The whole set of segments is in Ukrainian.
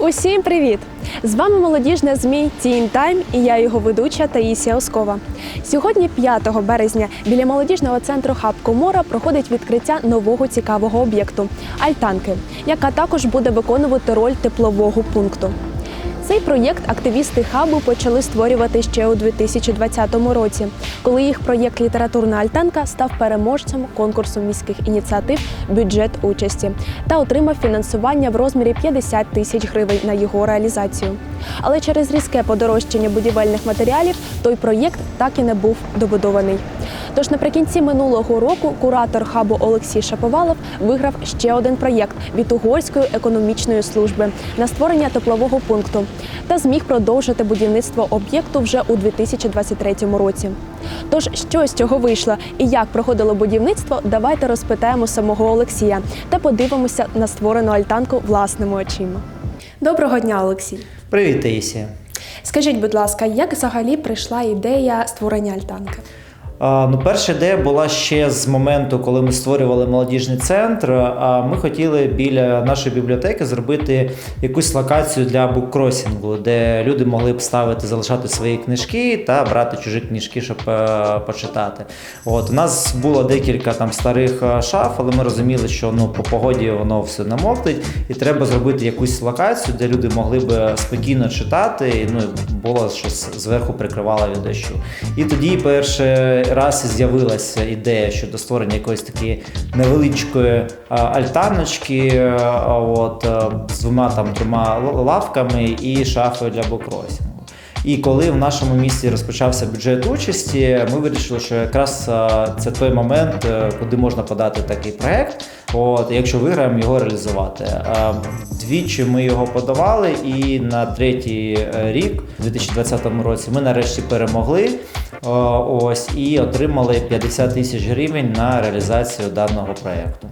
Усім привіт! З вами молодіжне ЗМІ Тім Тайм і я його ведуча Таїсія Оскова. Сьогодні, 5 березня, біля молодіжного центру Хаб Комора проходить відкриття нового цікавого об'єкту Альтанки, яка також буде виконувати роль теплового пункту. Цей проєкт активісти хабу почали створювати ще у 2020 році, коли їх проєкт Літературна Альтанка став переможцем конкурсу міських ініціатив Бюджет участі та отримав фінансування в розмірі 50 тисяч гривень на його реалізацію. Але через різке подорожчання будівельних матеріалів той проєкт так і не був добудований. Тож наприкінці минулого року куратор хабу Олексій Шаповалов виграв ще один проєкт від угорської економічної служби на створення теплового пункту та зміг продовжити будівництво об'єкту вже у 2023 році. Тож, що з цього вийшло і як проходило будівництво, давайте розпитаємо самого Олексія та подивимося на створену альтанку власними очима. Доброго дня, Олексій. Привіт, Таїсія. Скажіть, будь ласка, як взагалі прийшла ідея створення альтанки? Ну, перша ідея була ще з моменту, коли ми створювали молодіжний центр. А ми хотіли біля нашої бібліотеки зробити якусь локацію для буккросінгу, де люди могли б ставити, залишати свої книжки та брати чужі книжки, щоб е, почитати. От у нас було декілька там старих е, шаф, але ми розуміли, що ну по погоді воно все намокнуть, і треба зробити якусь локацію, де люди могли б спокійно читати. і, Ну було щось зверху прикривало від дощу. І тоді перший раз з'явилася ідея щодо створення якоїсь такої невеличкої альтаночки, от з двома там трьома лавками і шафою для букросінгу. І коли в нашому місті розпочався бюджет участі, ми вирішили, що якраз це той момент, е, куди можна подати такий проект. От, якщо виграємо, його реалізувати. Двічі ми його подавали, і на третій е, рік, у 2020 році, ми нарешті перемогли. Ось і отримали 50 тисяч гривень на реалізацію даного проекту.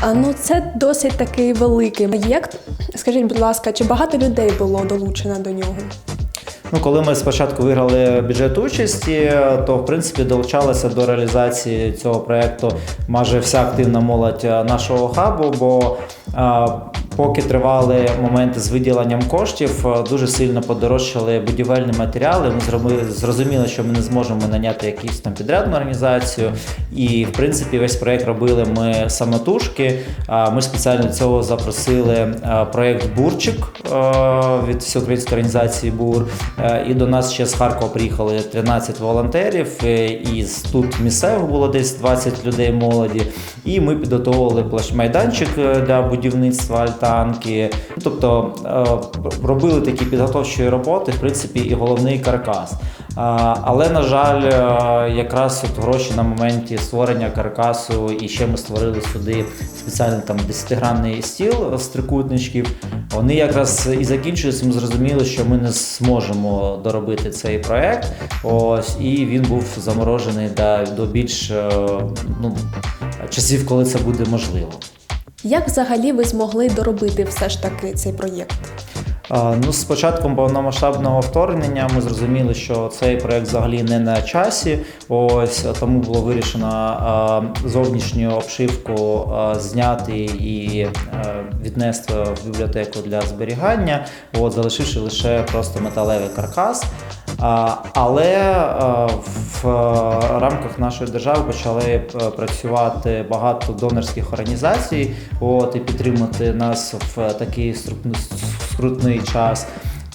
А, Ну, це досить такий великий проєкт. Скажіть, будь ласка, чи багато людей було долучено до нього? Ну, коли ми спочатку виграли бюджет участі, то в принципі долучалася до реалізації цього проекту майже вся активна молодь е, нашого хабу, бо е, поки тривали моменти з виділенням коштів, е, дуже сильно подорожчали будівельні матеріали. Ми зробили зрозуміли, що ми не зможемо наняти якусь там підрядну організацію. І в принципі весь проект робили ми самотужки. Ми спеціально для цього запросили е, проект Бурчик е, від всеукраїнської організації БУР. І до нас ще з Харкова приїхали 13 волонтерів. І тут місцевих було десь 20 людей молоді. І ми підготовили площ-майданчик е, для будівництва альтанки.Тобто е, робили такі підготовчі роботи, в принципі, і головний каркас. Але, на жаль, е, якраз от гроші на моменті створення каркасу, і ще ми створили сюди спеціальний там 10-гранний стіл з трикутничків. Вони якраз і закінчуються. Ми зрозуміли, що ми не зможемо доробити цей проект. Ось і він був заморожений до, більш е, ну, часів, коли це буде можливо. Як взагалі ви змогли доробити все ж таки цей проєкт? Ну, з початком повномасштабного вторгнення ми зрозуміли, що цей проект взагалі не на часі. Ось тому було вирішено зовнішню обшивку зняти і а, віднести в бібліотеку для зберігання, от, залишивши лише просто металевий каркас. Але в рамках нашої держави почали е, працювати багато донорських організацій, от і підтримати нас в такий скрутний час.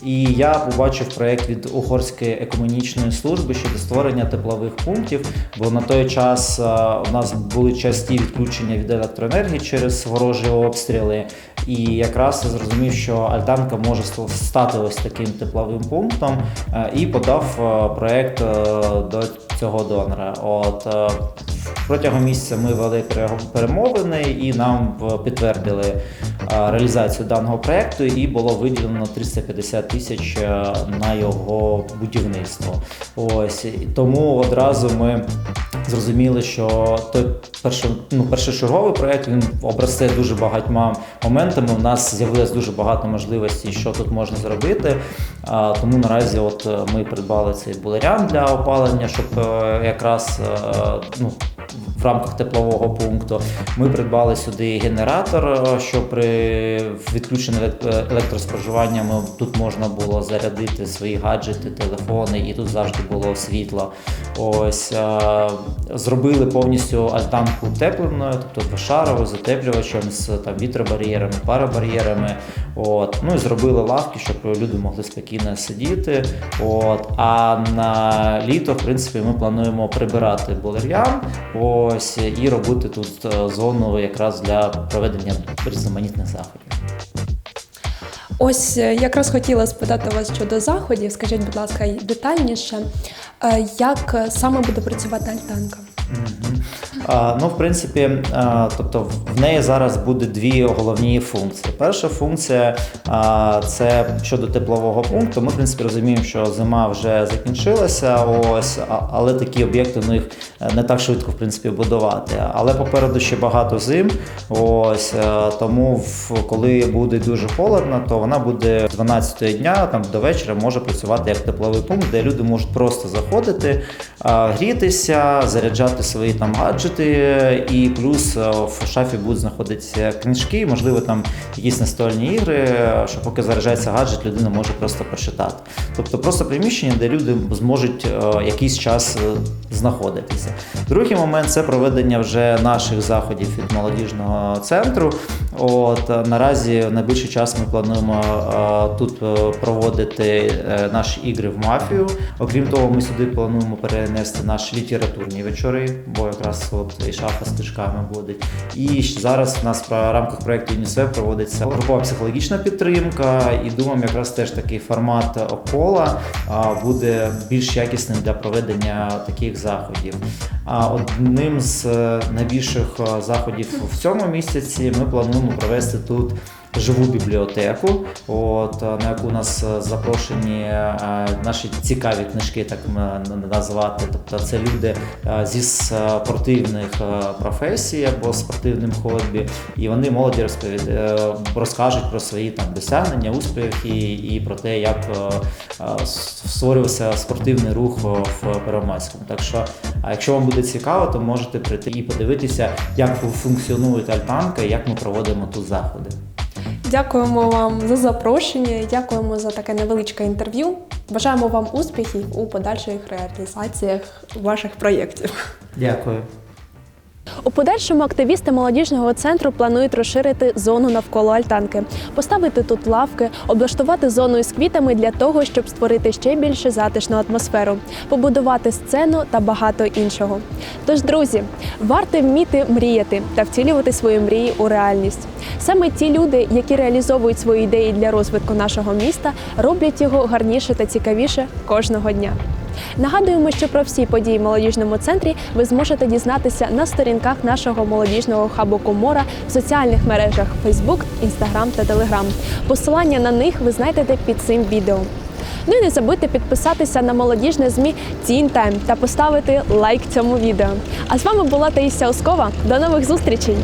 І я побачив проєкт від Угорської екомунічної служби щодо створення теплових пунктів, бо на той час у нас були часті відключення від електроенергії через ворожі обстріли. І якраз я зрозумів, що Альтанка може ст- стати ось таким тепловим пунктом, е, і подав е, проєкт е, до цього донора. От е, протягом місяця ми вели перемовини і нам підтвердили е, реалізацію даного проєкту, і було виділено 350 тисяч е, на його будівництво. Ось тому одразу ми зрозуміли, що той першо, ну, першочерговий проєкт він обросте дуже багатьма моментами. У нас з'явилось дуже багато можливостей, що тут можна зробити. Тому наразі от е, ми придбали цей булерян для опалення, щоб е, якраз е, ну, в рамках теплового пункту. Ми придбали сюди генератор, е, що при відключенні елек- електроспоживання ми- тут можна було зарядити свої гаджети, телефони, і тут завжди було світло. Ось е, зробили повністю альтанку утепленою, тобто двошаровою, з з там вітробар'єрами, парабар'єрами. От. Ну і зробили лавки, щоб люди могли спокійно сидіти. От. А на літо, в принципі, ми плануємо прибирати болер'ян ось, і робити тут е, зону якраз для проведення різноманітних заходів. Ось е, якраз хотіла спитати вас щодо заходів. Скажіть, будь ласка, детальніше, е, як саме буде працювати альтанка? Ну, в принципі, тобто в неї зараз буде дві головні функції. Перша функція це щодо теплового пункту. Ми, в принципі, розуміємо, що зима вже закінчилася, ось, але такі об'єкти у них е, не так швидко в принципі будувати. Але попереду ще багато зим. Ось е, тому, в- коли буде дуже холодно, то вона буде з 12 дня там до вечора може працювати як тепловий пункт, де люди можуть просто заходити, грітися, заряджати свої там гаджети, і плюс е, в шафі будуть знаходитися книжки, можливо, там якісь настольні ігри, е, що поки заряджається гаджет, людина може просто почитати. Тобто просто приміщення, де люди зможуть е, якийсь час знаходитися. Другий момент це проведення вже наших заходів від молодіжного центру. От е, наразі в найближчий час ми плануємо е, тут е, проводити е, наші ігри в мафію. Окрім того, ми сюди плануємо перенести наші літературні вечори, бо якраз от і шафа з книжками буде. І зараз у нас в рамках проекту ЮНІСЕФ проводиться групова психологічна підтримка, і думаємо, якраз теж такий формат кола а, буде більш якісним для проведення таких заходів. А одним з найбільших заходів в цьому місяці ми плануємо провести тут. Живу бібліотеку, от е, на яку нас е, запрошені е, наші цікаві книжки, так назвати. Тобто це люди зі спортивних професій або спортивним хобі, і вони молоді розповід... розкажуть про свої там досягнення, успіхи і про те, як створювався спортивний рух в Первомайському. Так що, якщо вам буде цікаво, то можете прийти і подивитися, як функціонує альтанка і як ми проводимо тут заходи. Дякуємо вам за запрошення, дякуємо за таке невеличке інтерв'ю. Бажаємо вам успіхів у подальших реалізаціях ваших проєктів. Дякую. У подальшому активісти молодіжного центру планують розширити зону навколо альтанки, поставити тут лавки, облаштувати зону із квітами для того, щоб створити ще більше затишну атмосферу, побудувати сцену та багато іншого. Тож, друзі, варто вміти мріяти та втілювати свої мрії у реальність. Саме ті люди, які реалізовують свої ідеї для розвитку нашого міста, роблять його гарніше та цікавіше кожного дня. Нагадуємо, що про всі події в молодіжному центрі ви зможете дізнатися на сторінках нашого молодіжного хабу Комора в соціальних мережах Facebook, Instagram та Telegram. Посилання на них ви знайдете під цим відео. Ну і не забудьте підписатися на молодіжне ЗМІ Teen Time та поставити лайк цьому відео. А з вами була Таїся Оскова. До нових зустрічей!